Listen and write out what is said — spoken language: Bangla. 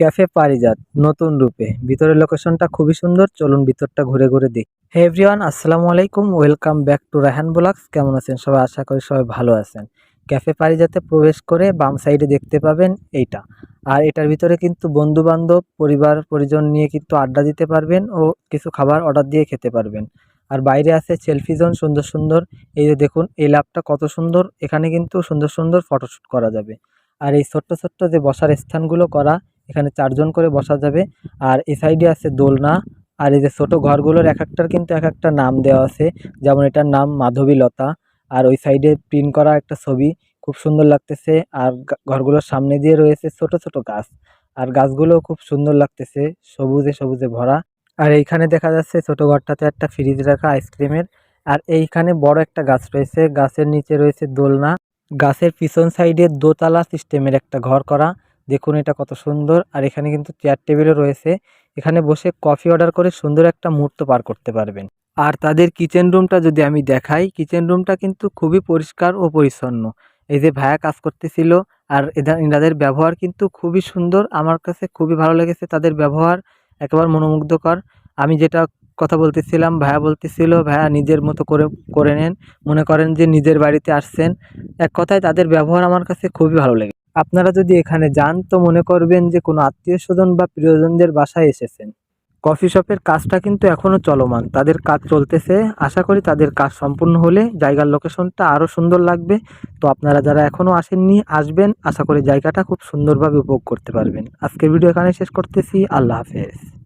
ক্যাফে পারিজাত, নতুন রূপে। ভিতরের লোকেশনটা খুবই সুন্দর, চলুন ভিতরটা ঘুরে ঘুরে দেখি। হে এভরিওয়ান আসসালামু আলাইকুম welcome back to Rahan vlogs কেমন আছেন সবাই? আশা করি সবাই ভালো আছেন। ক্যাফে পারিজাতে প্রবেশ করে বাম সাইডে দেখতে পাবেন এইটা। আর এটার ভিতরে কিন্তু বন্ধু বান্ধব পরিবার, পরিজন নিয়ে কিন্তু আড্ডা দিতে পারবেন ও কিছু খাবার অর্ডার দিয়ে খেতে পারবেন। আর বাইরে আছে সেলফি জোন সুন্দর সুন্দর। এই যে দেখুন, এই ল্যাবটা কত সুন্দর। এখানে কিন্তু সুন্দর সুন্দর ফটোশ্যুট করা যাবে। আর এই ছোট্ট ছোট্ট যে বসার স্থানগুলো করা এখানে চারজন করে বসা যাবে। আর এই সাইডে আছে দোলনা। আর এই যে ছোট ঘরগুলোর এক একটার কিন্তু এক একটা নাম দেওয়া আছে। যেমন এটার নাম মাধবীলতা। আর ওই সাইডে প্রিন্ট করা একটা ছবি। খুব সুন্দর লাগতেছে। আর ঘরগুলোর সামনে দিয়ে রয়েছে ছোট ছোট গাছ। আর গাছগুলো খুব সুন্দর লাগতেছে। সবুজে সবুজে ভরা। আর এইখানে দেখা যাচ্ছে ছোট ঘরটাতে একটা ফ্রিজ রাখা আইসক্রিমের। আর এইখানে বড় একটা গাছ রয়েছে। গাছের নিচে রয়েছে দোলনা। গাছের পিছন সাইডে দোতলা সিস্টেমের একটা ঘর করা। দেখুন এটা কত সুন্দর। আর এখানে কিন্তু চেয়ার টেবিলও রয়েছে। এখানে বসে কফি অর্ডার করে সুন্দর একটা মুহূর্ত পার করতে পারবেন। আর তাদের কিচেন রুমটা যদি আমি দেখাই কিচেন রুমটা কিন্তু খুবই পরিষ্কার ও পরিচ্ছন্ন। এই যে ভায়া কাজ করতেছিল, আর এদের ব্যবহার কিন্তু খুবই সুন্দর। আমার কাছে খুবই ভালো লেগেছে তাদের ব্যবহার, একেবারে মনোমুগ্ধকর। আমি যেটা কথা বলতেছিলাম ভায়া বলতেছিল ভায়া নিজের মতো করে করে নেন। মনে করেন যে নিজের বাড়িতে আসছেন। এক কথায় তাদের ব্যবহার আমার কাছে খুবই ভালো লাগে আপনারা যদি এখানে যান তো মনে করবেন যে কোনো আত্মীয় স্বজন বা প্রিয়জনদের বাসায় এসেছেন। কফি শপের কাজটা কিন্তু এখনও চলমান। তাদের কাজ চলতেছে। আশা করি তাদের কাজ সম্পূর্ণ হলে জায়গার লোকেশনটা আরও সুন্দর লাগবে। তো আপনারা যারা এখনও আসেননি, আসবেন। আশা করি জায়গাটা খুব সুন্দরভাবে উপভোগ করতে পারবেন। আজকের ভিডিও এখানে শেষ করতেছি। আল্লাহ হাফেজ।